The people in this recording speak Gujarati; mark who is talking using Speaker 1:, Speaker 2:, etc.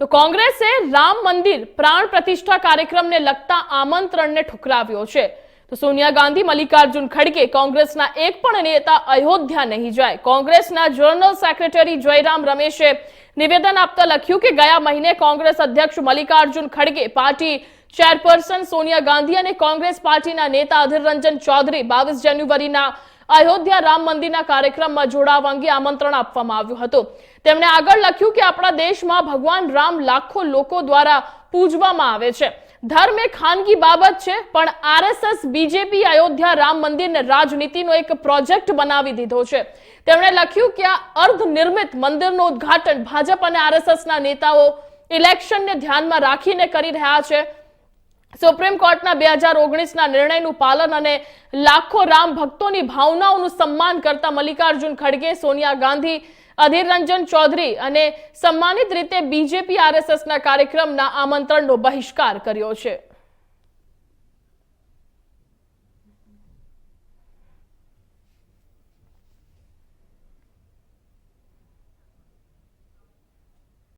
Speaker 1: તો કોંગ્રેસે રામ મંદિર પ્રાણ પ્રતિષ્ઠા કાર્યક્રમને લગતા આમંત્રણને ઠુકરાવ્યો છે. તો સોનિયા ગાંધી, મલ્લિકાર્જુન ખડગે કોંગ્રેસના એક પણ નેતા અયોધ્યા નહીં જાય. કોંગ્રેસના જનરલ સેક્રેટરી જયરામ રમેશે નિવેદન આપતા લખ્યું કે ગયા મહિને કોંગ્રેસ અધ્યક્ષ મલ્લિકાર્જુન ખડગે પાર્ટી ચેરપર્સન સોનિયા ગાંધી અને કોંગ્રેસ પાર્ટીના નેતા અધીર રંજન ચૌધરી બાવીસ જાન્યુઆરીના અયોધ્યા રામ મંદિરના કાર્યક્રમમાં જોડાવા અંગે આમંત્રણ આપવામાં આવ્યું હતું. તેમણે આગળ લખ્યું કે આપણા દેશમાં ભગવાન રામ લાખો લોકો દ્વારા પૂજવામાં આવે છે. ધર્મ એ ખાનગી બાબત છે, પણ આરએસએસ, બીજેપી, અયોધ્યા રામ મંદિરને રાજનીતિનો એક પ્રોજેક્ટ બનાવી દીધો છે. તેમણે લખ્યું કે આ અર્ધ નિર્મિત મંદિરનું ઉદ્ઘાટન ભાજપ અને આરએસએસના નેતાઓ ઇલેક્શનને ધ્યાનમાં રાખીને કરી રહ્યા છે. સુપ્રીમ કોર્ટના બે હજાર ઓગણીસના નિર્ણયનું પાલન અને લાખો રામ ભક્તોની ભાવનાઓનું સન્માન કરતા મલ્લિકાર્જુન ખડગે, સોનિયા ગાંધી, અધીર રંજન ચૌધરી અને સન્માનિત રીતે બીજેપી, આરએસએસના કાર્યક્રમના આમંત્રણનો બહિષ્કાર કર્યો છે.